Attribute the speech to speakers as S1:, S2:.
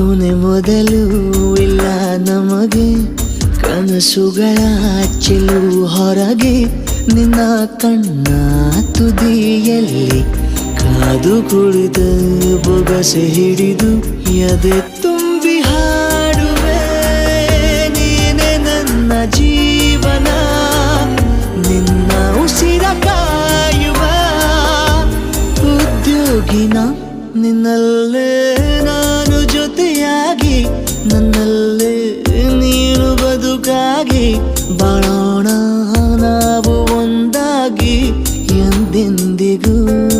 S1: ಮೊದಲು ಇಲ್ಲ ನಮಗೆ. ಕನಸುಗಳ ಚೆಲು ಹೊರಗೆ ನಿನ್ನ ಕಣ್ಣ ತುದಿಯಲ್ಲಿ ಕಾದು ಕುಳಿತ ಬೊಗಸೆ ಹಿಡಿದು ಎದೆ ತುಂಬಿ ಹಾಡುವೆ. ನೀನೆ ನನ್ನ ಜೀವನ, ನಿನ್ನ ಉಸಿರ ಕಾಯುವ. ಉದ್ಯೋಗಿನ ನಿನ್ನಲ್ಲೇ ಬದುಕಾಗಿ ಬಾಳೋಣ ನಾವು ಒಂದಾಗಿ ಎಂದೆಂದಿಗೂ.